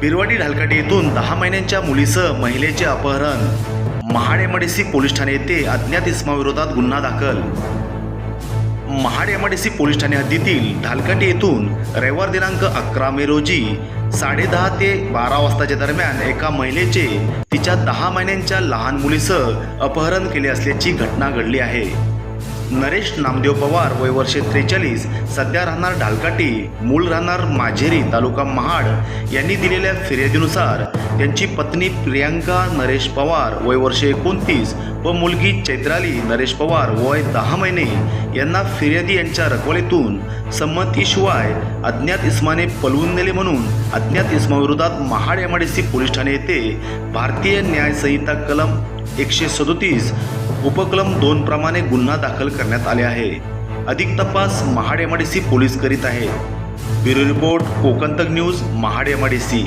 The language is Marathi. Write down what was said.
बिरवाडी ढालकाटी येथून दहा महिन्यांच्या मुलीसह महिलेचे अपहरण. महाड एमआयडीसी पोलीस ठाणे येथे अज्ञात इसमाविरोधात गुन्हा दाखल. महाड एमआयडीसी पोलीस ठाणे हद्दीतील ढालकाटी येथून रविवार दिनांक अकरा मे रोजी साडेदहा ते बारा वाजताच्या दरम्यान एका महिलेचे तिच्या दहा महिन्यांच्या लहान मुलीसह अपहरण केले असल्याची घटना घडली आहे. नरेश नामदेव पवार वय वर्षे त्रेचाळीस. सध्या राहणार ढालकाटी मूळ राहणार माझेरी तालुका महाड. यांनी दिलेल्या फिर्यादीनुसार त्यांची पत्नी प्रियांका नरेश पवार वय वर्षे एकोणतीस व मुलगी चैत्राली नरेश पवार वय दहा महिने यांना फिर्यादी यांच्या रकवलीतून संमतीशिवाय अज्ञात इस्माने पलवून नेले म्हणून अज्ञात इस्माविरोधात महाड एमआयडीसी पोलीस ठाणे येथे भारतीय न्याय संहिता कलम एकशे सदोतीस उपक्रम दोन प्रमाणे गुन्हा दाखल करण्यात आले आहे. अधिक तपास महाड एमआडीसी पोलीस करीत आहे. ब्युरो रिपोर्ट कोकण तक न्यूज महाड एमआयडीसी